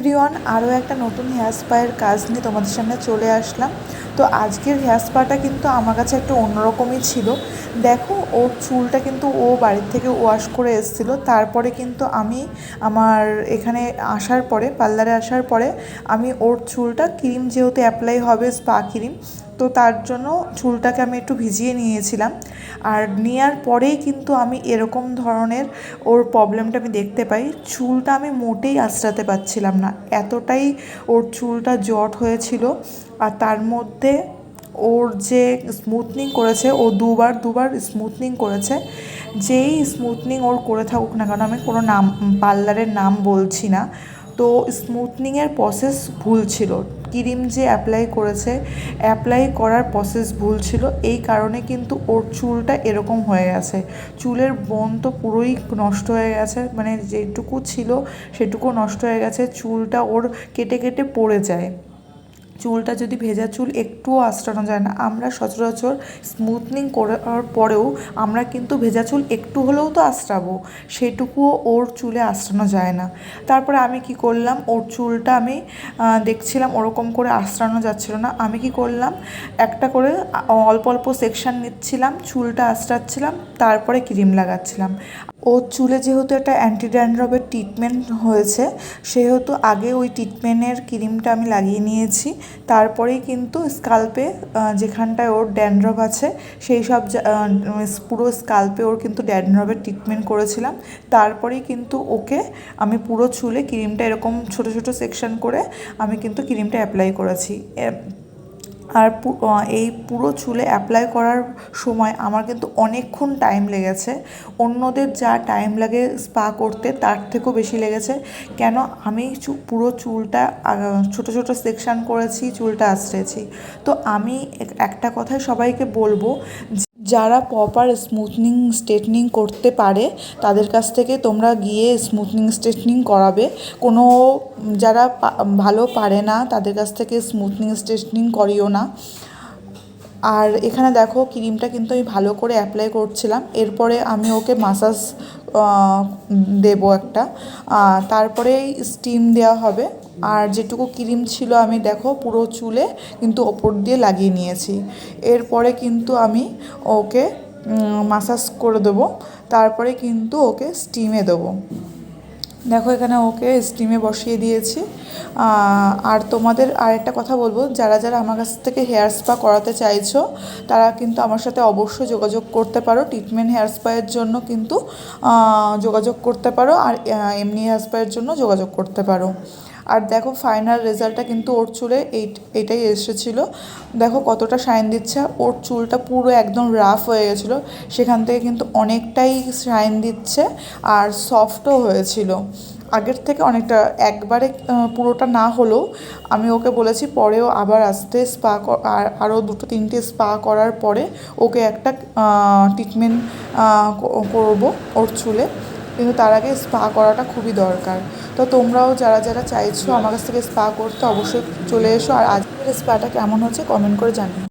Everyone, আরও একটা নতুন হেয়ার স্পায়ের কাজ নিয়ে তোমাদের সামনে চলে আসলাম। তো আজকের হেয়ার স্পাটা কিন্তু আমার কাছে একটা অন্যরকমই ছিল। দেখো ও চুলটা কিন্তু ও বাড়ির থেকে ওয়াশ করে এসেছিল। তারপরে কিন্তু আমি আমার এখানে আসার পরে পার্লারে আসার পরে, আমি ওর চুলটা ক্রিম যেহেতু অ্যাপ্লাই হবে স্পা ক্রিম তো তার জন্য চুলটাকে আমি একটু ভিজিয়ে নিয়েছিলাম। আর নেওয়ার পরেই কিন্তু আমি এরকম ধরনের ওর প্রবলেমটা আমি দেখতে পাই। চুলটা আমি মোটেই আঁচড়াতে পারছিলাম না। এতটাই ওর চুলটা জট হয়েছিল। আর তার মধ্যে ওর যে স্মুথনিং করেছে, ও দুবার দুবার স্মুথনিং করেছে। যেই স্মুথনিং ওর করে থাকুক না কারণ আমি কোনো নাম পার্লারের নাম বলছি না। তো স্মুথনিংয়ের প্রসেস ভুল ছিল। ক্রিম যে অ্যাপ্লাই করেছে অ্যাপ্লাই করার প্রসেস ভুল ছিল। এই কারণে কিন্তু ওর চুলটা এরকম হয়ে গেছে। চুলের বন তো পুরোই নষ্ট হয়ে গেছে মানে যেটুকু ছিল সেটুকু নষ্ট হয়ে গেছে। চুলটা ওর কেটে কেটে পড়ে যায়। চুলটা যদি ভেজা চুল একটুও আঁচড়ানো যায় না, আমরা সচরাচর স্মুথনিং করার পরেও আমরা কিন্তু ভেজা চুল একটু হলেও তো আঁচড়াবো সেটুকুও ওর চুলে আঁচড়ানো যায় না। তারপরে আমি কি করলাম, ওর চুলটা আমি দেখছিলাম ওরকম করে আশ্রানো যাচ্ছিল না, আমি কি করলাম, একটা করে অল্প অল্প সেকশান নিচ্ছিলাম, চুলটা আঁচড়াচ্ছিলাম তারপরে ক্রিম লাগাচ্ছিলাম। ওর চুলে যেহেতু একটা অ্যান্টি ড্যান্ড্রফের ট্রিটমেন্ট হয়েছে, সেহেতু আগে ওই ট্রিটমেন্টের ক্রিমটা আমি লাগিয়ে নিয়েছি। তারপরেই কিন্তু স্কাল্পে যেখানটায় ওর ড্যান্ড্রফ আছে, সেই সব পুরো স্কাল্পে ওর কিন্তু ড্যান্ড্রফের ট্রিটমেন্ট করেছিলাম। তারপরেই কিন্তু ওকে আমি পুরো চুলে ক্রিমটা এরকম ছোটো ছোটো সেকশন করে আমি কিন্তু ক্রিমটা অ্যাপ্লাই করেছি। আর এই পুরো চুলে অ্যাপ্লাই করার সময় আমার কিন্তু অনেকক্ষণ টাইম লেগেছে। অন্যদের যা টাইম লাগে স্পা করতে, তার থেকেও বেশি লেগেছে। কেন? আমি পুরো চুলটা ছোট ছোট সেকশান করেছি, চুলটা আসতেছি তো আমি একটা কথাই সবাইকে বলব যারা প্রপার স্মুথনিং স্ট্রেটনিং করতে পারে, তাদের কাছ থেকে তোমরা গিয়ে স্মুথনিং স্ট্রেটনিং করাবে। কোনো যারা ভালো পারে না, তাদের কাছ থেকে স্মুথনিং স্ট্রেটনিং করিও না। আর এখানে দেখো ক্রিমটা কিন্তু আমি ভালো করে অ্যাপ্লাই করছিলাম। এরপরে আমি ওকে মাসাজ দেবো একটা। তারপরেই স্টিম দেওয়া হবে। আর যেটুকু ক্রিম ছিল আমি দেখো পুরো চুলে কিন্তু ওপর দিয়ে লাগিয়ে নিয়েছি। এরপরে কিন্তু আমি ওকে মাসাজ করে দেবো। তারপরে কিন্তু ওকে স্টিমে দেবো। দেখো এখানে ওকে স্টিমে বসিয়ে দিয়েছি। আর তোমাদের আর একটা কথা বলব, যারা যারা আমার কাছ থেকে হেয়ার স্পা করাতে চাইছো, তারা কিন্তু আমার সাথে অবশ্যই যোগাযোগ করতে পারো। ট্রিটমেন্ট হেয়ার স্পায়ের জন্য কিন্তু যোগাযোগ করতে পারো। আর এমনি হেয়ার স্পায়ের জন্য যোগাযোগ করতে পারো। আর দেখো ফাইনাল রেজাল্টটা কিন্তু ওর চুলে এই এটাই এসেছিল। দেখো কতটা শাইন দিচ্ছে। ওর চুলটা পুরো একদম রাফ হয়ে গেছিল। সেখান থেকে কিন্তু অনেকটাই শাইন দিচ্ছে আর সফটও হয়েছিল। আগের থেকে অনেকটা, একবারে পুরোটা না হলেও আমি ওকে বলেছি পরেও আবার আসতে স্পা আর আরও দুটো, তিনটে স্পা করার পরে ওকে একটা ট্রিটমেন্ট করব ওর চুলে। কিন্তু তার আগে স্পা করাটা খুবই দরকার। তো তোমরাও যারা যারা চাইছো আমার কাছ থেকে স্পা করতে অবশ্যই চলে এসো। আর আজকের স্পাটা কেমন হচ্ছে কমেন্ট করে জানিও।